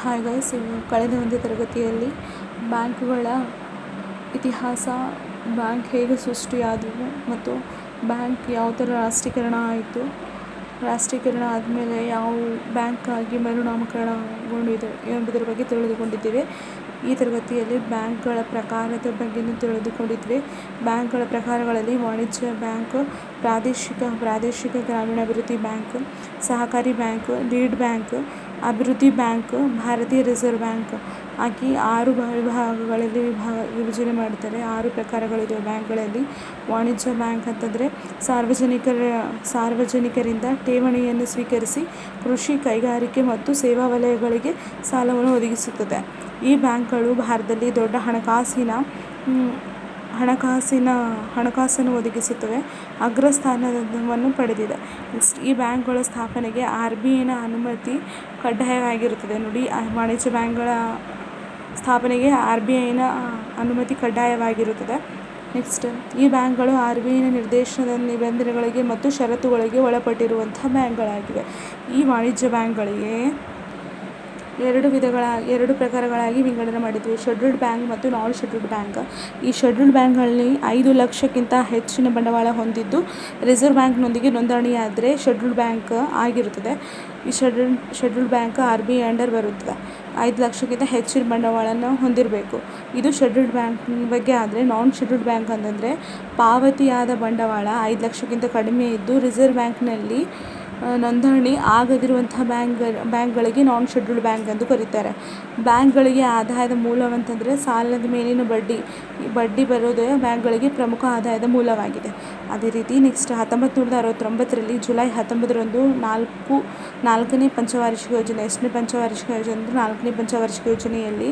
Hi guys ಕಳೆದ ಒಂದು ತರಗತಿಯಲ್ಲಿ ಬ್ಯಾಂಕುಗಳ ಇತಿಹಾಸ, ಬ್ಯಾಂಕ್ ಹೇಗೆ ಸೃಷ್ಟಿಯಾದವು ಮತ್ತು ಬ್ಯಾಂಕ್ ಯಾವ ಥರ ರಾಷ್ಟ್ರೀಕರಣ ಆಯಿತು, ರಾಷ್ಟ್ರೀಕರಣ ಆದಮೇಲೆ ಯಾವ ಬ್ಯಾಂಕ್ ಆಗಿ ಮರುನಾಮಕರಣಗೊಂಡಿದೆ ಎಂಬುದರ ಬಗ್ಗೆ ತಿಳಿದುಕೊಂಡಿದ್ದೇವೆ. ಈ ತರಗತಿಯಲ್ಲಿ ಬ್ಯಾಂಕ್ಗಳ ಪ್ರಕಾರದ ಬಗ್ಗೆ ತಿಳಿದುಕೊಂಡಿದ್ವಿ. ಬ್ಯಾಂಕ್ಗಳ ಪ್ರಕಾರಗಳಲ್ಲಿ ವಾಣಿಜ್ಯ ಬ್ಯಾಂಕ್, ಪ್ರಾದೇಶಿಕ ಪ್ರಾದೇಶಿಕ ಗ್ರಾಮೀಣಾಭಿವೃದ್ಧಿ ಬ್ಯಾಂಕ್, ಸಹಕಾರಿ ಬ್ಯಾಂಕ್, ಲೀಡ್ ಬ್ಯಾಂಕ್, ಅಭಿವೃದ್ಧಿ ಬ್ಯಾಂಕ್, ಭಾರತೀಯ ರಿಸರ್ವ್ ಬ್ಯಾಂಕ್ ಆಗಿ ಆರು ವಿಭಾಗಗಳಲ್ಲಿ ವಿಭಾಗ ವಿಭಜನೆ ಮಾಡ್ತಾರೆ. ಆರು ಪ್ರಕಾರಗಳಿವೆ ಬ್ಯಾಂಕ್ಗಳಲ್ಲಿ. ವಾಣಿಜ್ಯ ಬ್ಯಾಂಕ್ ಅಂತಂದರೆ ಸಾರ್ವಜನಿಕರ, ಸಾರ್ವಜನಿಕರಿಂದ ಠೇವಣಿಯನ್ನು ಸ್ವೀಕರಿಸಿ ಕೃಷಿ ಕೈಗಾರಿಕೆ ಮತ್ತು ಸೇವಾ ವಲಯಗಳಿಗೆ ಸಾಲವನ್ನು ಒದಗಿಸುತ್ತದೆ. ಈ ಬ್ಯಾಂಕ್ಗಳು ಭಾರತದಲ್ಲಿ ದೊಡ್ಡ ಹಣಕಾಸಿನ ಹಣಕಾಸಿನ, ಹಣಕಾಸನ್ನು ಒದಗಿಸುತ್ತವೆ. ಅಗ್ರಸ್ಥಾನವನ್ನು ಪಡೆದಿದೆ. ನೆಕ್ಸ್ಟ್ ಈ ಬ್ಯಾಂಕ್ಗಳ ಸ್ಥಾಪನೆಗೆ ಆರ್ ಬಿ ಐನ ಅನುಮತಿ ಕಡ್ಡಾಯವಾಗಿರುತ್ತದೆ. ನೋಡಿ ವಾಣಿಜ್ಯ ಬ್ಯಾಂಕ್ಗಳ ಸ್ಥಾಪನೆಗೆ ಆರ್ ಬಿ ಐನ ಅನುಮತಿ ಕಡ್ಡಾಯವಾಗಿರುತ್ತದೆ. ನೆಕ್ಸ್ಟ್ ಈ ಬ್ಯಾಂಕ್ಗಳು ಆರ್ ಬಿ ಐನ ನಿರ್ದೇಶನದ ನಿಬಂಧನೆಗಳಿಗೆ ಮತ್ತು ಷರತ್ತುಗಳಿಗೆ ಒಳಪಟ್ಟಿರುವಂಥ ಬ್ಯಾಂಕ್ಗಳಾಗಿವೆ. ಈ ವಾಣಿಜ್ಯ ಬ್ಯಾಂಕ್ಗಳಿಗೆ ಎರಡು ವಿಧಗಳ, ಎರಡು ಪ್ರಕಾರಗಳಾಗಿ ವಿಂಗಡಣೆ ಮಾಡಿದ್ವಿ. ಶೆಡ್ಯೂಲ್ಡ್ ಬ್ಯಾಂಕ್ ಮತ್ತು ನಾನ್ ಶೆಡ್ಯೂಲ್ಡ್ ಬ್ಯಾಂಕ್ ಈ ಶೆಡ್ಯೂಲ್ಡ್ ಬ್ಯಾಂಕ್ಗಳಲ್ಲಿ ಐದು ಲಕ್ಷಕ್ಕಿಂತ ಹೆಚ್ಚಿನ ಬಂಡವಾಳ ಹೊಂದಿದ್ದು ರಿಸರ್ವ್ ಬ್ಯಾಂಕ್ನೊಂದಿಗೆ ನೋಂದಣಿಯಾದರೆ ಶೆಡ್ಯೂಲ್ಡ್ ಬ್ಯಾಂಕ್ ಆಗಿರುತ್ತದೆ. ಈ schedule scheduled bank R B under ಬರುತ್ತದೆ. ಐದು ಲಕ್ಷಕ್ಕಿಂತ ಹೆಚ್ಚಿನ ಬಂಡವಾಳನ ಹೊಂದಿರಬೇಕು. ಇದು ಶೆಡ್ಯೂಲ್ಡ್ ಬ್ಯಾಂಕ್ ಬಗ್ಗೆ ಆದರೆ ನಾನ್ ಶೆಡ್ಯೂಲ್ಡ್ ಬ್ಯಾಂಕ್ ಅಂತಂದರೆ ಪಾವತಿಯಾದ ಬಂಡವಾಳ ಐದು ಲಕ್ಷಕ್ಕಿಂತ ಕಡಿಮೆ ಇದ್ದು ರಿಸರ್ವ್ ಬ್ಯಾಂಕ್ನಲ್ಲಿ ನೋಂದಣಿ ಆಗದಿರುವಂತಹ ಬ್ಯಾಂಕ್, ಬ್ಯಾಂಕ್ಗಳಿಗೆ ನಾನ್ ಶೆಡ್ಯೂಲ್ಡ್ ಬ್ಯಾಂಕ್ ಎಂದು ಕರೀತಾರೆ. ಬ್ಯಾಂಕ್ಗಳಿಗೆ ಆದಾಯದ ಮೂಲವಂತಂದರೆ ಸಾಲದ ಮೇಲಿನ ಬಡ್ಡಿ ಬಡ್ಡಿ ಬರೋದೇ ಬ್ಯಾಂಕ್ಗಳಿಗೆ ಪ್ರಮುಖ ಆದಾಯದ ಮೂಲವಾಗಿದೆ. ಅದೇ ರೀತಿ ನೆಕ್ಸ್ಟ್ ಹತ್ತೊಂಬತ್ತು ನೂರದ ಅರವತ್ತೊಂಬತ್ತರಲ್ಲಿ ಜುಲೈ ಹತ್ತೊಂಬತ್ತರಂದು ನಾಲ್ಕು, ನಾಲ್ಕನೇ ಪಂಚವಾರ್ಷಿಕ ಯೋಜನೆ, ಎಷ್ಟನೇ ಪಂಚವಾರ್ಷಿಕ ಯೋಜನೆ ಅಂದರೆ ನಾಲ್ಕನೇ ಪಂಚವಾರ್ಷಿಕ ಯೋಜನೆಯಲ್ಲಿ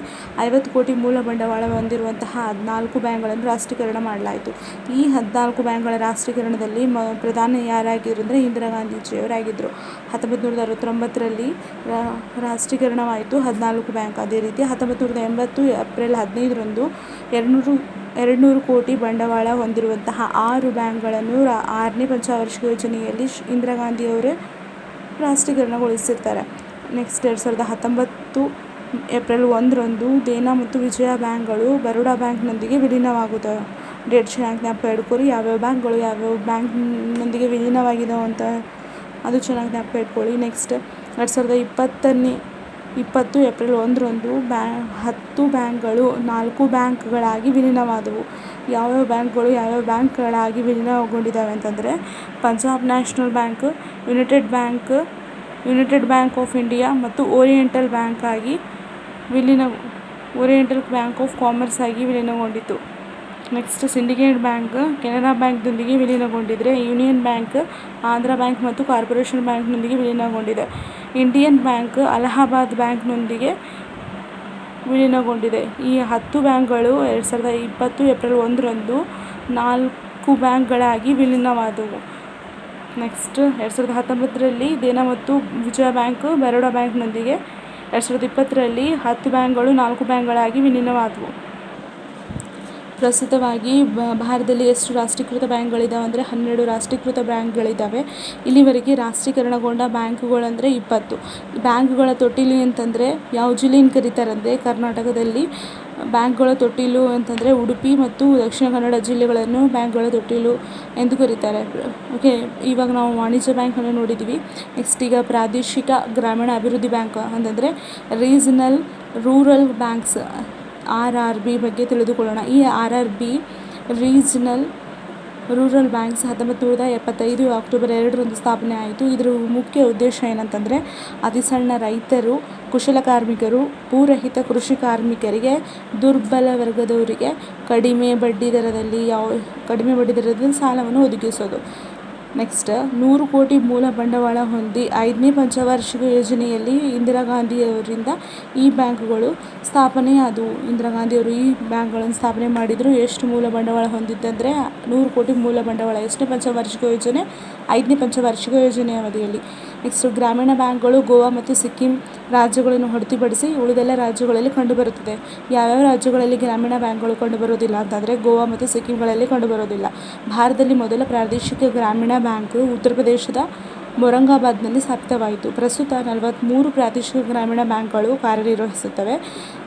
ಐವತ್ತು ಕೋಟಿ ಮೂಲ ಬಂಡವಾಳ ಹೊಂದಿರುವಂತಹ ಹದಿನಾಲ್ಕು ಬ್ಯಾಂಕ್ಗಳನ್ನು ರಾಷ್ಟ್ರೀಕರಣ ಮಾಡಲಾಯಿತು. ಈ ಹದಿನಾಲ್ಕು ಬ್ಯಾಂಕ್ಗಳ ರಾಷ್ಟ್ರೀಕರಣದಲ್ಲಿ ಮ, ಪ್ರಧಾನಿ ಯಾರಾಗಿದ್ದರು ಅಂದರೆ ಇಂದಿರಾ ಗಾಂಧೀಜಿಯವರಾಗಿದ್ದರು ಹತ್ತೊಂಬತ್ತು ನೂರದ ಅರವತ್ತೊಂಬತ್ತರಲ್ಲಿ ರಾಷ್ಟ್ರೀಕರಣವಾಯಿತು ಹದಿನಾಲ್ಕು ಬ್ಯಾಂಕ್. ಅದೇ ರೀತಿ ಹತ್ತೊಂಬತ್ತು ನೂರದ ಎಂಬತ್ತು ಏಪ್ರಿಲ್ ಹದಿನೈದರಂದು ಎರಡುನೂರು ಎರಡುನೂರು ಕೋಟಿ ಬಂಡವಾಳ ಹೊಂದಿರುವಂತಹ ಆರು ಬ್ಯಾಂಕ್ಗಳನ್ನು ಆರನೇ ಪಂಚವಾರ್ಷಿಕ ಯೋಜನೆಯಲ್ಲಿ ಇಂದಿರಾ ಗಾಂಧಿಯವರೇ ರಾಷ್ಟ್ರೀಕರಣಗೊಳಿಸಿರ್ತಾರೆ. ನೆಕ್ಸ್ಟ್ ಎರಡು ಸಾವಿರದ ಹತ್ತೊಂಬತ್ತು ಏಪ್ರಿಲ್ ಒಂದರಂದು ದೇನಾ ಮತ್ತು ವಿಜಯ ಬ್ಯಾಂಕ್ಗಳು ಬರೋಡಾ ಬ್ಯಾಂಕ್ನೊಂದಿಗೆ ವಿಲೀನವಾಗುತ್ತವೆ ಡೇಟ್ ಚೆನ್ನಾಗಿ ಜ್ಞಾಪಕ ಇಟ್ಕೊರಿ ಯಾವ್ಯಾವ ಬ್ಯಾಂಕ್ಗಳು ಯಾವ್ಯಾವ ಬ್ಯಾಂಕ್ನೊಂದಿಗೆ ವಿಲೀನವಾಗಿದ್ದಾವೆ ಅಂತ ಅದು ಚೆನ್ನಾಗಿ ಜ್ಞಾಪಕ ಇಟ್ಕೊಳ್ಳಿ ನೆಕ್ಸ್ಟ್ ಎರಡು ಸಾವಿರದ ಇಪ್ಪತ್ತನೇ ಇಪ್ಪತ್ತು ಏಪ್ರಿಲ್ ಒಂದರಂದು ಬ್ಯಾ, ಹತ್ತು ಬ್ಯಾಂಕ್ಗಳು ನಾಲ್ಕು ಬ್ಯಾಂಕ್ಗಳಾಗಿ ವಿಲೀನವಾದವು. ಯಾವ್ಯಾವ ಬ್ಯಾಂಕ್ಗಳು ಯಾವ್ಯಾವ ಬ್ಯಾಂಕ್ಗಳಾಗಿ ವಿಲೀನಗೊಂಡಿದ್ದಾವೆ ಅಂತಂದರೆ, Punjab national bank, united bank united bank of India ಮತ್ತು ಓರಿಯೆಂಟಲ್ ಬ್ಯಾಂಕ್ ಆಗಿ ವಿಲೀನ ಓರಿಯೆಂಟಲ್ ಬ್ಯಾಂಕ್ ಆಫ್ ಕಾಮರ್ಸ್ ಆಗಿ ವಿಲೀನಗೊಂಡಿತು ನೆಕ್ಸ್ಟ್ ಸಿಂಡಿಕೇಟ್ ಬ್ಯಾಂಕ್ ಕೆನರಾ ಬ್ಯಾಂಕ್ನೊಂದಿಗೆ ವಿಲೀನಗೊಂಡಿದೆ ಯೂನಿಯನ್ ಬ್ಯಾಂಕ್ ಆಂಧ್ರ ಬ್ಯಾಂಕ್ ಮತ್ತು ಕಾರ್ಪೊರೇಷನ್ ಬ್ಯಾಂಕ್ನೊಂದಿಗೆ ವಿಲೀನಗೊಂಡಿದೆ. ಇಂಡಿಯನ್ ಬ್ಯಾಂಕ್ ಅಲಹಾಬಾದ್ ಬ್ಯಾಂಕ್ನೊಂದಿಗೆ ವಿಲೀನಗೊಂಡಿದೆ. ಈ ಹತ್ತು ಬ್ಯಾಂಕ್ಗಳು ಎರಡು ಸಾವಿರದ ಇಪ್ಪತ್ತು ಏಪ್ರಿಲ್ ಒಂದರಂದು ನಾಲ್ಕು ಬ್ಯಾಂಕ್ಗಳಾಗಿ ವಿಲೀನವಾದವು. ನೆಕ್ಸ್ಟ್ ಎರಡು ಸಾವಿರದ ಹತ್ತೊಂಬತ್ತರಲ್ಲಿ ದೇನಾ ಮತ್ತು ವಿಜಯ ಬ್ಯಾಂಕ್ ಬರೋಡಾ ಬ್ಯಾಂಕ್ನೊಂದಿಗೆ ಎರಡು ಸಾವಿರದ ಇಪ್ಪತ್ತರಲ್ಲಿ ಹತ್ತು ಬ್ಯಾಂಕ್ಗಳು ನಾಲ್ಕು ಬ್ಯಾಂಕ್ಗಳಾಗಿ ವಿಲೀನವಾದವು. ಪ್ರಸ್ತುತವಾಗಿ ಭಾರತದಲ್ಲಿ ಎಷ್ಟು ರಾಷ್ಟ್ರೀಕೃತ ಬ್ಯಾಂಕ್ಗಳಿದಾವೆ ಅಂದರೆ ಹನ್ನೆರಡು ರಾಷ್ಟ್ರೀಕೃತ ಬ್ಯಾಂಕ್ಗಳಿದ್ದಾವೆ ಇಲ್ಲಿವರೆಗೆ ರಾಷ್ಟ್ರೀಕರಣಗೊಂಡ ಬ್ಯಾಂಕ್ಗಳಂದರೆ ಇಪ್ಪತ್ತು. ಬ್ಯಾಂಕ್ಗಳ ತೊಟ್ಟಿಲು ಅಂತಂದರೆ ಯಾವ ಜಿಲ್ಲೆಯನ್ನು ಕರೀತಾರಂದರೆ ಕರ್ನಾಟಕದಲ್ಲಿ. ಬ್ಯಾಂಕ್ಗಳ ತೊಟ್ಟಿಲು ಅಂತಂದರೆ ಉಡುಪಿ ಮತ್ತು ದಕ್ಷಿಣ ಕನ್ನಡ ಜಿಲ್ಲೆಗಳನ್ನು ಬ್ಯಾಂಕ್ಗಳ ತೊಟ್ಟಿಲು ಎಂದು ಕರೀತಾರೆ. ಓಕೆ, ಇವಾಗ ನಾವು ವಾಣಿಜ್ಯ ಬ್ಯಾಂಕನ್ನು ನೋಡಿದ್ದೀವಿ ನೆಕ್ಸ್ಟ್ ಈಗ ಪ್ರಾದೇಶಿಕ ಗ್ರಾಮೀಣ ಅಭಿವೃದ್ಧಿ ಬ್ಯಾಂಕ್ ಅಂತಂದರೆ regional rural banks. R R B ಬಗ್ಗೆ ತಿಳಿದುಕೊಳ್ಳೋಣ. ಈ R R B regional rural banks ಹತ್ತೊಂಬತ್ತು ನೂರ ಎಪ್ಪತ್ತೈದು ಅಕ್ಟೋಬರ್ ಎರಡರಂದು ಸ್ಥಾಪನೆ ಆಯಿತು. ಇದರ ಮುಖ್ಯ ಉದ್ದೇಶ ಏನಂತಂದರೆ ಅತಿ ಸಣ್ಣ ರೈತರು ಕುಶಲಕಾರ್ಮಿಕರು ಭೂರಹಿತ ಕೃಷಿ ಕಾರ್ಮಿಕರಿಗೆ, ದುರ್ಬಲ ವರ್ಗದವರಿಗೆ ಕಡಿಮೆ ಬಡ್ಡಿ ದರದಲ್ಲಿ ಯಾವ, ಕಡಿಮೆ ಬಡ್ಡಿ ದರದಲ್ಲಿ ಸಾಲವನ್ನು ಒದಗಿಸೋದು. ನೆಕ್ಸ್ಟ್ ನೂರು ಕೋಟಿ ಮೂಲ ಬಂಡವಾಳ ಹೊಂದಿ ಐದನೇ ಪಂಚವಾರ್ಷಿಕ ಯೋಜನೆಯಲ್ಲಿ ಇಂದಿರಾ ಗಾಂಧಿಯವರಿಂದ ಈ ಬ್ಯಾಂಕ್ಗಳು ಸ್ಥಾಪನೆಯಾದವು ಇಂದಿರಾ ಗಾಂಧಿಯವರು ಈ ಬ್ಯಾಂಕ್ಗಳನ್ನು ಸ್ಥಾಪನೆ ಮಾಡಿದರು. ಎಷ್ಟು ಮೂಲ ಬಂಡವಾಳ ಹೊಂದಿದ್ದಂದರೆ ನೂರು ಕೋಟಿ ಮೂಲ ಬಂಡವಾಳ, ಎಷ್ಟನೇ ಪಂಚವಾರ್ಷಿಕ ಯೋಜನೆ? ಐದನೇ ಪಂಚವಾರ್ಷಿಕ ಯೋಜನೆಯ ಅವಧಿಯಲ್ಲಿ. ನೆಕ್ಸ್ಟ್ ಗ್ರಾಮೀಣ ಬ್ಯಾಂಕ್ಗಳು ಗೋವಾ ಮತ್ತು ಸಿಕ್ಕಿಂ ರಾಜ್ಯಗಳನ್ನು ಹೊರತುಪಡಿಸಿ ಉಳಿದೆಲ್ಲ ರಾಜ್ಯಗಳಲ್ಲಿ ಕಂಡುಬರುತ್ತದೆ. ಯಾವ್ಯಾವ ರಾಜ್ಯಗಳಲ್ಲಿ ಗ್ರಾಮೀಣ ಬ್ಯಾಂಕ್ಗಳು ಕಂಡುಬರುವುದಿಲ್ಲ ಅಂತಂದರೆ ಗೋವಾ ಮತ್ತು ಸಿಕ್ಕಿಂಗಳಲ್ಲಿ ಕಂಡುಬರೋದಿಲ್ಲ ಭಾರತದಲ್ಲಿ ಮೊದಲ ಪ್ರಾದೇಶಿಕ ಗ್ರಾಮೀಣ ಬ್ಯಾಂಕ್ ಉತ್ತರ ಪ್ರದೇಶದ ಮೊರಂಗಾಬಾದ್ನಲ್ಲಿ ಸ್ಥಾಪಿತವಾಯಿತು. ಪ್ರಸ್ತುತ ನಲವತ್ತ್ಮೂರು ಪ್ರಾದೇಶಿಕ ಗ್ರಾಮೀಣ ಬ್ಯಾಂಕ್ಗಳು ಕಾರ್ಯನಿರ್ವಹಿಸುತ್ತವೆ.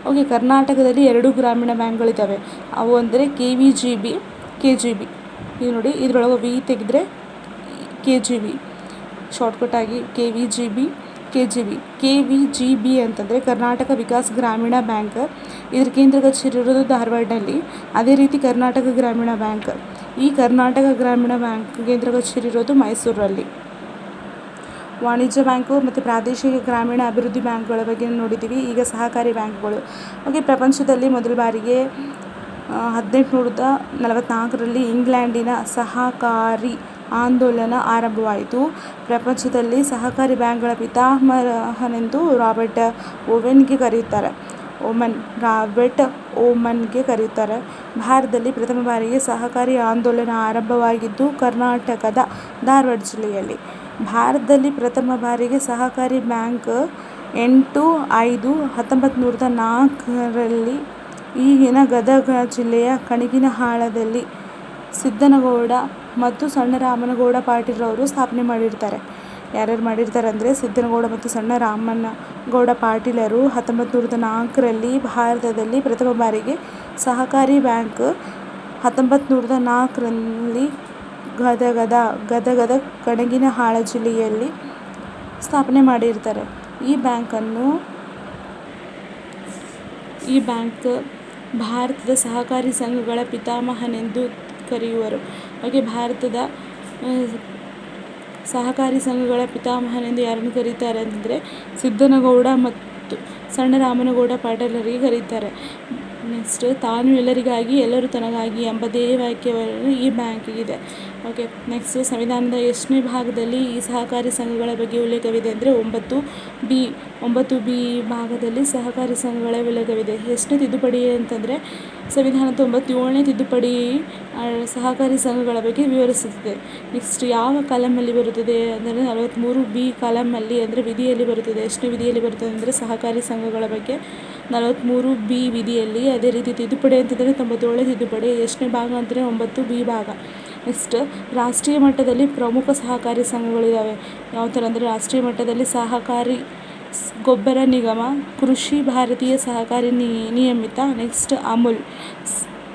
ಓಕೆ, ಕರ್ನಾಟಕದಲ್ಲಿ ಎರಡು ಗ್ರಾಮೀಣ ಬ್ಯಾಂಕ್ಗಳಿದ್ದಾವೆ. ಅವು ಅಂದರೆ K V G B, K G B. ಇದು ನೋಡಿ, ಇದರೊಳಗೆ ವಿ ತೆಗೆದ್ರೆ K G B. ಶಾರ್ಟ್ಕಟಾಗಿ K V G B. K G B K V G B ಅಂತಂದರೆ ಕರ್ನಾಟಕ ವಿಕಾಸ್ ಗ್ರಾಮೀಣ ಬ್ಯಾಂಕ್. ಇದ್ರ ಕೇಂದ್ರ ಕಚೇರಿ ಇರೋದು ಧಾರವಾಡನಲ್ಲಿ ಅದೇ ರೀತಿ ಕರ್ನಾಟಕ ಗ್ರಾಮೀಣ ಬ್ಯಾಂಕ್. ಈ ಕರ್ನಾಟಕ ಗ್ರಾಮೀಣ ಬ್ಯಾಂಕ್ ಕೇಂದ್ರ ಕಚೇರಿ ಇರೋದು ಮೈಸೂರಲ್ಲಿ. ವಾಣಿಜ್ಯ ಬ್ಯಾಂಕು ಮತ್ತು ಪ್ರಾದೇಶಿಕ ಗ್ರಾಮೀಣ ಅಭಿವೃದ್ಧಿ ಬ್ಯಾಂಕ್ಗಳ ಬಗ್ಗೆ ನೋಡಿದ್ದೀವಿ. ಈಗ ಸಹಕಾರಿ ಬ್ಯಾಂಕ್ಗಳು. ಹಾಗೆ ಪ್ರಪಂಚದಲ್ಲಿ ಮೊದಲ ಬಾರಿಗೆ ಹದಿನೆಂಟುನೂರದ ನಲವತ್ತ್ನಾಲ್ಕರಲ್ಲಿ ಇಂಗ್ಲೆಂಡಿನ ಸಹಕಾರಿ ಆಂದೋಲನ ಆರಂಭವಾಯಿತು. ಪ್ರಪಂಚದಲ್ಲಿ ಸಹಕಾರಿ ಬ್ಯಾಂಕ್ಗಳ ಪಿತಾಮಹನೆಂದು ರಾಬರ್ಟ್ ಓವೆನ್ಗೆ ಕರೆಯುತ್ತಾರೆ. ಓಮನ್, ರಾಬರ್ಟ್ ಓಮನ್ಗೆ ಕರೆಯುತ್ತಾರೆ. ಭಾರತದಲ್ಲಿ ಪ್ರಥಮ ಬಾರಿಗೆ ಸಹಕಾರಿ ಆಂದೋಲನ ಆರಂಭವಾಗಿದ್ದು ಕರ್ನಾಟಕದ ಧಾರವಾಡ ಜಿಲ್ಲೆಯಲ್ಲಿ. ಭಾರತದಲ್ಲಿ ಪ್ರಥಮ ಬಾರಿಗೆ ಸಹಕಾರಿ ಬ್ಯಾಂಕ್ ಎಂಟು ಐದು ಹತ್ತೊಂಬತ್ತು ನೂರದ ನಾಲ್ಕರಲ್ಲಿ ಈಗಿನ ಗದಗ ಜಿಲ್ಲೆಯ ಕಣಗಿನಹಾಳದಲ್ಲಿ ಸಿದ್ದನಗೌಡ ಮತ್ತು ಸಣ್ಣ ರಾಮನಗೌಡ ಪಾಟೀಲ್ರವರು ಸ್ಥಾಪನೆ ಮಾಡಿರ್ತಾರೆ. ಯಾರ್ಯಾರು ಮಾಡಿರ್ತಾರೆ ಅಂದರೆ ಸಿದ್ದನಗೌಡ ಮತ್ತು ಸಣ್ಣ ರಾಮನಗೌಡ ಪಾಟೀಲರು ಹತ್ತೊಂಬತ್ತು ನೂರದ ನಾಲ್ಕರಲ್ಲಿ ಭಾರತದಲ್ಲಿ ಪ್ರಥಮ ಬಾರಿಗೆ ಸಹಕಾರಿ ಬ್ಯಾಂಕ್ ಹತ್ತೊಂಬತ್ತು ನೂರದ ನಾಲ್ಕರಲ್ಲಿ ಗದಗದ ಗದಗದ ಕಣಗಿನಹಾಳ ಜಿಲ್ಲೆಯಲ್ಲಿ ಸ್ಥಾಪನೆ ಮಾಡಿರ್ತಾರೆ. ಈ ಬ್ಯಾಂಕನ್ನು ಈ ಬ್ಯಾಂಕ್ ಭಾರತದ ಸಹಕಾರಿ ಸಂಘಗಳ ಪಿತಾಮಹನೆಂದು ಕರೆಯುವರು. ಹಾಗೆ ಭಾರತದ ಸಹಕಾರಿ ಸಂಘಗಳ ಪಿತಾಮಹನೆಂದು ಯಾರನ್ನು ಕರೀತಾರೆ ಅಂತಂದರೆ ಸಿದ್ದನಗೌಡ ಮತ್ತು ಸಣ್ಣ ರಾಮನಗೌಡ ಪಾಟೀಲರಿಗೆ ಕರೀತಾರೆ. ನೆಕ್ಸ್ಟ್ ತಾನು ಎಲ್ಲರಿಗಾಗಿ, ಎಲ್ಲರೂ ತನಗಾಗಿ ಎಂಬ ಧ್ಯೇಯವಾಕ್ಯವನ್ನು ಈ ಬ್ಯಾಂಕಿಗಿದೆ ಓಕೆ ನೆಕ್ಸ್ಟ್ ಸಂವಿಧಾನದ ಎಷ್ಟನೇ ಭಾಗದಲ್ಲಿ ಈ ಸಹಕಾರಿ ಸಂಘಗಳ ಬಗ್ಗೆ ಉಲ್ಲೇಖವಿದೆ ಅಂದರೆ ಒಂಬತ್ತು ಬಿ ಒಂಬತ್ತು ಬಿ ಭಾಗದಲ್ಲಿ ಸಹಕಾರಿ ಸಂಘಗಳ ಉಲ್ಲೇಖವಿದೆ. ಎಷ್ಟನೇ ತಿದ್ದುಪಡಿ ಅಂತಂದರೆ ಸಂವಿಧಾನದ ತೊಂಬತ್ತೇಳನೇ ತಿದ್ದುಪಡಿ ಸಹಕಾರಿ ಸಂಘಗಳ ಬಗ್ಗೆ ವಿವರಿಸುತ್ತದೆ. ನೆಕ್ಸ್ಟ್ ಯಾವ ಕಾಲಮಲ್ಲಿ ಬರುತ್ತದೆ ಅಂದರೆ ನಲವತ್ತ್ಮೂರು ಬಿ ಕಾಲಮಲ್ಲಿ ಅಂದರೆ ವಿಧಿಯಲ್ಲಿ ಬರುತ್ತದೆ. ಎಷ್ಟನೇ ವಿಧಿಯಲ್ಲಿ ಬರುತ್ತದೆ ಅಂದರೆ ಸಹಕಾರಿ ಸಂಘಗಳ ಬಗ್ಗೆ ನಲವತ್ತ್ಮೂರು ಬಿ ವಿಧಿಯಲ್ಲಿ ಅದೇ ರೀತಿ ತಿದ್ದುಪಡಿ ಅಂತಂದರೆ ತೊಂಬತ್ತೇಳು ತಿದ್ದುಪಡಿ, ಎಷ್ಟನೇ ಭಾಗ ಅಂದರೆ ಒಂಬತ್ತು ಬಿ ಭಾಗ. ನೆಕ್ಸ್ಟ್, ರಾಷ್ಟ್ರೀಯ ಮಟ್ಟದಲ್ಲಿ ಪ್ರಮುಖ ಸಹಕಾರಿ ಸಂಘಗಳಿದ್ದಾವೆ ಯಾವ ಥರ ಅಂದರೆ ರಾಷ್ಟ್ರೀಯ ಮಟ್ಟದಲ್ಲಿ ಸಹಕಾರಿ ಗೊಬ್ಬರ ನಿಗಮ, ಕೃಷಿ ಭಾರತೀಯ ಸಹಕಾರಿ ನಿಯಮಿತ, ನೆಕ್ಸ್ಟ್ ಅಮುಲ್.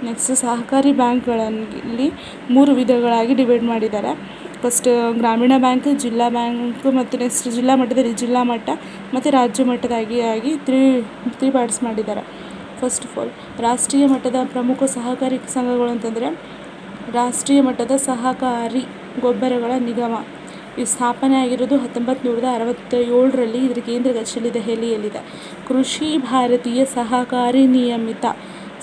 ನೆಕ್ಸ್ಟ್ ಸಹಕಾರಿ ಬ್ಯಾಂಕ್ಗಳಲ್ಲಿ ಮೂರು ವಿಧಗಳಾಗಿ ಡಿವೈಡ್ ಮಾಡಿದ್ದಾರೆ. ಫಸ್ಟ್ ಗ್ರಾಮೀಣ ಬ್ಯಾಂಕ್, ಜಿಲ್ಲಾ ಬ್ಯಾಂಕ್ ಮತ್ತು ನೆಕ್ಸ್ಟ್ ಜಿಲ್ಲಾ ಮಟ್ಟದಲ್ಲಿ ಜಿಲ್ಲಾ ಮಟ್ಟ ಮತ್ತು ರಾಜ್ಯ ಮಟ್ಟದಾಗಿ ಆಗಿ ತ್ರೀ ತ್ರೀ ಪಾರ್ಟ್ಸ್ ಮಾಡಿದ್ದಾರೆ. ಫಸ್ಟ್ ಆಫ್ ಆಲ್ ರಾಷ್ಟ್ರೀಯ ಮಟ್ಟದ ಪ್ರಮುಖ ಸಹಕಾರಿ ಸಂಘಗಳು ಅಂತಂದರೆ ರಾಷ್ಟ್ರೀಯ ಮಟ್ಟದ ಸಹಕಾರಿ ಗೊಬ್ಬರಗಳ ನಿಗಮ. ಈ ಸ್ಥಾಪನೆ ಆಗಿರೋದು ಹತ್ತೊಂಬತ್ತು ನೂರದ ಅರವತ್ತೇಳರಲ್ಲಿ ಇದರ ಕೇಂದ್ರ ದೆಹಲಿಯಲ್ಲಿದೆ ಕೃಷಿ ಭಾರತೀಯ ಸಹಕಾರಿ ನಿಯಮಿತ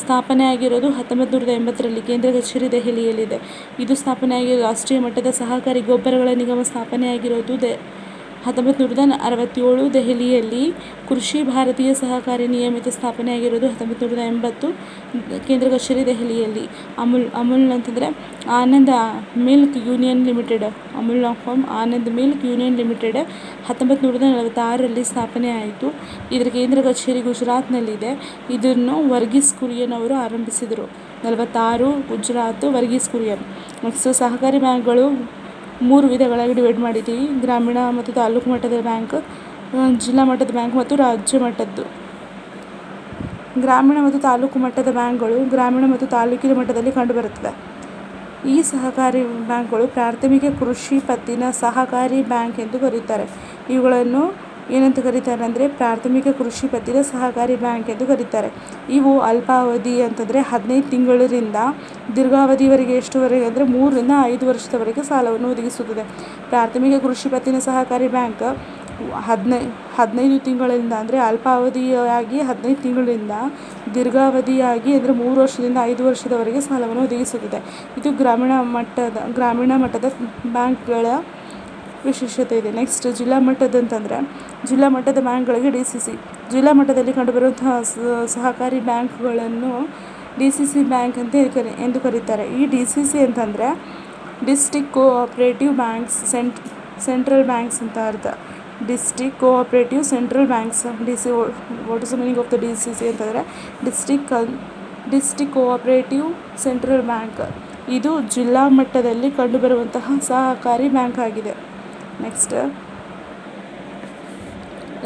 ಸ್ಥಾಪನೆ ಆಗಿರೋದು ಹತ್ತೊಂಬತ್ತು ನೂರದ ಎಂಬತ್ತರಲ್ಲಿ ಕೇಂದ್ರ ಕಚೇರಿ ದೆಹಲಿಯಲ್ಲಿದೆ. ಇದು ಸ್ಥಾಪನೆ ಆಗಿರೋ ರಾಷ್ಟ್ರೀಯ ಮಟ್ಟದ ಸಹಕಾರಿ ಗೊಬ್ಬರಗಳ ನಿಗಮ ಸ್ಥಾಪನೆ ಆಗಿರೋದು ದೆ ಹತ್ತೊಂಬತ್ತು ನೂರದ ಅರವತ್ತೇಳು ದೆಹಲಿಯಲ್ಲಿ ಕೃಷಿ ಭಾರತೀಯ ಸಹಕಾರಿ ನಿಯಮಿತ ಸ್ಥಾಪನೆಯಾಗಿರೋದು ಹತ್ತೊಂಬತ್ತು ನೂರದ ಎಂಬತ್ತು ಕೇಂದ್ರ ಕಚೇರಿ ದೆಹಲಿಯಲ್ಲಿ. ಅಮುಲ್ ಅಮುಲ್ ಅಂತಂದರೆ Anand milk union limited. Amul form Anand milk union limited ಹತ್ತೊಂಬತ್ತು ನೂರದ ನಲವತ್ತಾರರಲ್ಲಿ ಸ್ಥಾಪನೆ ಆಯಿತು. ಇದರ ಕೇಂದ್ರ ಕಚೇರಿ ಗುಜರಾತ್ನಲ್ಲಿದೆ. ಇದನ್ನು ವರ್ಗೀಸ್ ಕುರಿಯನ್ ಅವರು ಆರಂಭಿಸಿದರು. ನಲವತ್ತಾರು ಗುಜರಾತ್ ವರ್ಗೀಸ್ ಕುರಿಯನ್. ನೆಕ್ಸ್ಟ್ ಸಹಕಾರಿ ಬ್ಯಾಂಕ್ಗಳು ಮೂರು ವಿಧಗಳಾಗಿ ಡಿವೈಡ್ ಮಾಡಿದ್ದೀವಿ. ಗ್ರಾಮೀಣ ಮತ್ತು ತಾಲೂಕು ಮಟ್ಟದ ಬ್ಯಾಂಕ್ ಜಿಲ್ಲಾ ಮಟ್ಟದ ಬ್ಯಾಂಕ್ ಮತ್ತು ರಾಜ್ಯ ಮಟ್ಟದ್ದು. ಗ್ರಾಮೀಣ ಮತ್ತು ತಾಲೂಕು ಮಟ್ಟದ ಬ್ಯಾಂಕ್ಗಳು ಗ್ರಾಮೀಣ ಮತ್ತು ತಾಲೂಕಿನ ಮಟ್ಟದಲ್ಲಿ ಕಂಡುಬರುತ್ತದೆ ಈ ಸಹಕಾರಿ ಬ್ಯಾಂಕ್ಗಳು ಪ್ರಾಥಮಿಕ ಕೃಷಿ ಪತ್ತಿನ ಸಹಕಾರಿ ಬ್ಯಾಂಕ್ ಎಂದು ಕರೆಯುತ್ತಾರೆ. ಇವುಗಳನ್ನು ಏನಂತ ಕರೀತಾರೆ ಅಂದರೆ ಪ್ರಾಥಮಿಕ ಕೃಷಿ ಪತ್ತಿನ ಸಹಕಾರಿ ಬ್ಯಾಂಕ್ ಎಂದು ಕರೀತಾರೆ. ಇವು ಅಲ್ಪಾವಧಿ ಅಂತಂದರೆ ಹದಿನೈದು ತಿಂಗಳರಿಂದ ದೀರ್ಘಾವಧಿವರೆಗೆ ಎಷ್ಟುವರೆಗೆ ಅಂದರೆ ಮೂರರಿಂದ ಐದು ವರ್ಷದವರೆಗೆ ಸಾಲವನ್ನು ಒದಗಿಸುತ್ತದೆ. ಪ್ರಾಥಮಿಕ ಕೃಷಿ ಪತ್ತಿನ ಸಹಕಾರಿ ಬ್ಯಾಂಕ್ ಹದಿನೈ, ಹದಿನೈದು ತಿಂಗಳಿಂದ ಅಂದರೆ ಅಲ್ಪಾವಧಿಯಾಗಿ ಹದಿನೈದು ತಿಂಗಳಿಂದ ದೀರ್ಘಾವಧಿಯಾಗಿ ಅಂದರೆ ಮೂರು ವರ್ಷದಿಂದ ಐದು ವರ್ಷದವರೆಗೆ ಸಾಲವನ್ನು ಒದಗಿಸುತ್ತದೆ. ಇದು ಗ್ರಾಮೀಣ ಮಟ್ಟದ ಗ್ರಾಮೀಣ ಮಟ್ಟದ ಬ್ಯಾಂಕ್ಗಳ ವಿಶೇಷತೆ ಇದೆ. ನೆಕ್ಸ್ಟ್ ಜಿಲ್ಲಾ ಮಟ್ಟದಂತಂದರೆ ಜಿಲ್ಲಾ ಮಟ್ಟದ ಬ್ಯಾಂಕ್ಗಳಿಗೆ ಡಿ ಸಿ ಸಿ. ಜಿಲ್ಲಾ ಮಟ್ಟದಲ್ಲಿ ಕಂಡುಬರುವಂತಹ ಸಹಕಾರಿ ಬ್ಯಾಂಕ್ಗಳನ್ನು ಡಿ ಸಿ ಸಿ ಬ್ಯಾಂಕ್ ಅಂತ ಕರಿ, ಎಂದು ಕರೀತಾರೆ. ಈ ಡಿ ಸಿ ಸಿ ಅಂತಂದರೆ district cooperative banks cent, central banks ಅಂತ ಅರ್ಥ. District cooperative central banks, D C, what is the meaning of the D C C ಅಂತಂದರೆ district district cooperative central bank. ಇದು ಜಿಲ್ಲಾ ಮಟ್ಟದಲ್ಲಿ ಕಂಡುಬರುವಂತಹ ಸಹಕಾರಿ ಬ್ಯಾಂಕ್ ಆಗಿದೆ. ನೆಕ್ಸ್ಟ್.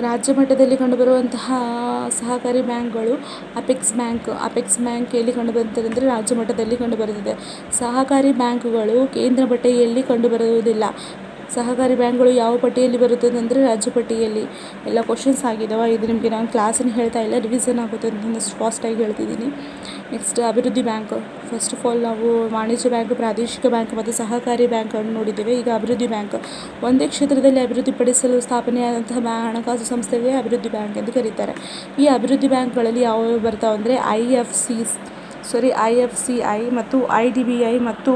ರಾಜ್ಯ ಮಟ್ಟದಲ್ಲಿ ಕಂಡುಬರುವಂತಹ ಸಹಕಾರಿ ಬ್ಯಾಂಕ್ಗಳು ಅಪೆಕ್ಸ್ ಬ್ಯಾಂಕ್ ಅಪೆಕ್ಸ್ ಬ್ಯಾಂಕ್ ಎಲ್ಲಿ ಕಂಡುಬರುತ್ತದೆ ಅಂದರೆ ರಾಜ್ಯ ಮಟ್ಟದಲ್ಲಿ ಕಂಡುಬರುತ್ತದೆ. ಸಹಕಾರಿ ಬ್ಯಾಂಕುಗಳು ಕೇಂದ್ರ ಮಟ್ಟದಲ್ಲಿ ಕಂಡುಬರುವುದಿಲ್ಲ. ಸಹಕಾರಿ ಬ್ಯಾಂಕ್ಗಳು ಯಾವ ಪಟ್ಟಿಯಲ್ಲಿ ಬರುತ್ತದೆ ಅಂದರೆ ರಾಜ್ಯ ಪಟ್ಟಿಯಲ್ಲಿ. ಎಲ್ಲ ಕ್ವಶನ್ಸ್ ಆಗಿದ್ದಾವೆ ಇದು ನಿಮಗೆ ನಾನು ಕ್ಲಾಸನ್ನು ಹೇಳ್ತಾ ಇಲ್ಲ. ರಿವಿಸನ್ ಆಗುತ್ತೆ ಅಂತ ಫಾಸ್ಟಾಗಿ ಹೇಳ್ತಿದ್ದೀನಿ. ನೆಕ್ಸ್ಟ್ ಅಭಿವೃದ್ಧಿ ಬ್ಯಾಂಕ್. ಫಸ್ಟ್ ಆಫ್ ಆಲ್ ನಾವು ವಾಣಿಜ್ಯ ಬ್ಯಾಂಕ್, ಪ್ರಾದೇಶಿಕ ಬ್ಯಾಂಕ್ ಮತ್ತು ಸಹಕಾರಿ ಬ್ಯಾಂಕನ್ನು ನೋಡಿದ್ದೇವೆ. ಈಗ ಅಭಿವೃದ್ಧಿ ಬ್ಯಾಂಕ್. ಒಂದೇ ಕ್ಷೇತ್ರದಲ್ಲಿ ಅಭಿವೃದ್ಧಿಪಡಿಸಲು ಸ್ಥಾಪನೆಯಾದಂತಹ ಹಣಕಾಸು ಸಂಸ್ಥೆಗೆ ಅಭಿವೃದ್ಧಿ ಬ್ಯಾಂಕ್ ಎಂದು ಕರೀತಾರೆ. ಈ ಅಭಿವೃದ್ಧಿ ಬ್ಯಾಂಕ್ಗಳಲ್ಲಿ ಯಾವ್ಯಾವ ಬರ್ತಾವೆ ಅಂದರೆ I F C sorry I F C I ಮತ್ತು ಐ ಡಿ ಬಿ ಐ ಮತ್ತು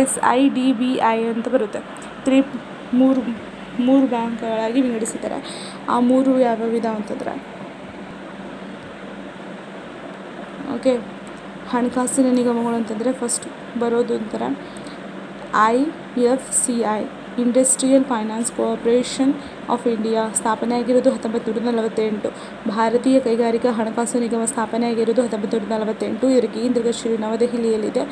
S I D B I ಅಂತ ಬರುತ್ತೆ. ತ್ರೀ ಮೂರು ಮೂರು ಬ್ಯಾಂಕ್ಗಳಾಗಿ ವಿಂಗಡಿಸಿದ್ದಾರೆ. ಆ ಮೂರು ಯಾವ್ಯಾವ ಇದಾವೆ ಅಂತಂದ್ರೆ? ಓಕೆ ಹಣಕಾಸಿನ ನಿಗಮಗಳು ಅಂತಂದರೆ ಫಸ್ಟ್ ಬರೋದು ಅಂತಾರೆ. I F C I industrial finance corporation of India ಸ್ಥಾಪನೆ ಆಗಿರೋದು ಹತ್ತೊಂಬತ್ತು ನೂರ ನಲವತ್ತೆಂಟು. ಭಾರತೀಯ ಕೈಗಾರಿಕಾ ಹಣಕಾಸು ನಿಗಮ ಸ್ಥಾಪನೆ ಆಗಿರೋದು ಹತ್ತೊಂಬತ್ತು ನಲವತ್ತೆಂಟು. ಇದರ ನವದೆಹಲಿಯಲ್ಲಿದೆ.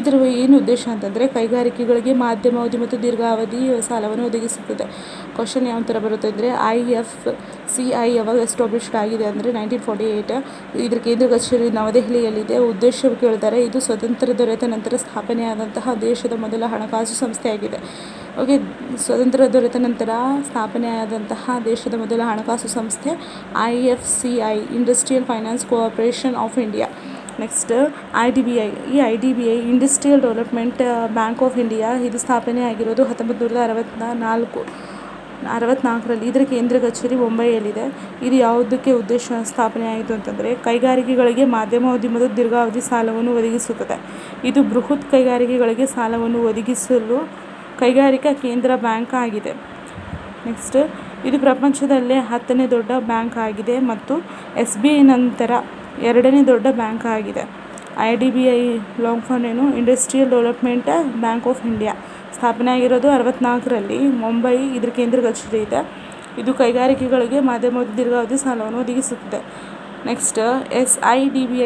ಇದರ ಏನು ಉದ್ದೇಶ ಅಂತಂದರೆ ಕೈಗಾರಿಕೆಗಳಿಗೆ ಮಾಧ್ಯಮ ಅವಧಿ ಮತ್ತು ದೀರ್ಘಾವಧಿ ಸಾಲವನ್ನು ಒದಗಿಸುತ್ತದೆ. ಕ್ವಶನ್ ಯಾವ ಥರ ಬರುತ್ತೆ ಅಂದರೆ ಐ ಎಫ್ ಸಿ ಐ ಯಾವಾಗ ಎಸ್ಟಾಬ್ಲಿಷ್ಡ್ ಆಗಿದೆ ಅಂದರೆ ನೈನ್ಟೀನ್ ಫಾರ್ಟಿ ಏಯ್ಟ್ ಇದರ ಕೇಂದ್ರ ಕಚೇರಿ ನವದೆಹಲಿಯಲ್ಲಿದೆ. ಉದ್ದೇಶ ಕೇಳ್ತಾರೆ, ಇದು ಸ್ವತಂತ್ರ ದೊರೆತ ನಂತರ ಸ್ಥಾಪನೆಯಾದಂತಹ ದೇಶದ ಮೊದಲ ಹಣಕಾಸು ಸಂಸ್ಥೆಯಾಗಿದೆ. ಓಕೆ, ಸ್ವಾತಂತ್ರ್ಯ ದೊರೆತ ನಂತರ ಸ್ಥಾಪನೆಯಾದಂತಹ ದೇಶದ ಮೊದಲ ಹಣಕಾಸು ಸಂಸ್ಥೆ I F C I industrial finance corporation of India next I D B I ಈ I D B I industrial development bank of India ಇದು ಸ್ಥಾಪನೆ ಆಗಿರೋದು ಹತ್ತೊಂಬತ್ತು ನೂರ ಅರವತ್ತ ನಾಲ್ಕು ಅರವತ್ನಾಲ್ಕರಲ್ಲಿ. ಇದರ ಕೇಂದ್ರ ಕಚೇರಿ ಮುಂಬೈಯಲ್ಲಿದೆ. ಇದು ಯಾವುದಕ್ಕೆ ಉದ್ದೇಶ ಸ್ಥಾಪನೆ ಆಯಿತು ಅಂತಂದರೆ, ಕೈಗಾರಿಕೆಗಳಿಗೆ ಮಾಧ್ಯಮಾವಧಿ ಮತ್ತು ದೀರ್ಘಾವಧಿ ಸಾಲವನ್ನು ಒದಗಿಸುತ್ತದೆ. ಇದು ಬೃಹತ್ ಕೈಗಾರಿಕೆಗಳಿಗೆ ಸಾಲವನ್ನು ಒದಗಿಸಲು ಕೈಗಾರಿಕಾ ಕೇಂದ್ರ ಬ್ಯಾಂಕ್ ಆಗಿದೆ. ನೆಕ್ಸ್ಟ್, ಇದು ಪ್ರಪಂಚದಲ್ಲೇ ಹತ್ತನೇ ದೊಡ್ಡ ಬ್ಯಾಂಕ್ ಆಗಿದೆ ಮತ್ತು ಎಸ್ ಬಿ ಐ ನಂತರ ಎರಡನೇ ದೊಡ್ಡ ಬ್ಯಾಂಕ್ ಆಗಿದೆ. I D B I long form ಏನು? Industrial development bank of India ಸ್ಥಾಪನೆ ಆಗಿರೋದು ಅರವತ್ತ್ನಾಲ್ಕರಲ್ಲಿ ಮುಂಬೈ ಇದರ ಕೇಂದ್ರ ಕಚೇರಿ ಇದೆ ಇದು ಕೈಗಾರಿಕೆಗಳಿಗೆ ಮಾಧ್ಯಮ ದೀರ್ಘಾವಧಿ ಸಾಲವನ್ನು ಒದಗಿಸುತ್ತದೆ. Next, S I D B I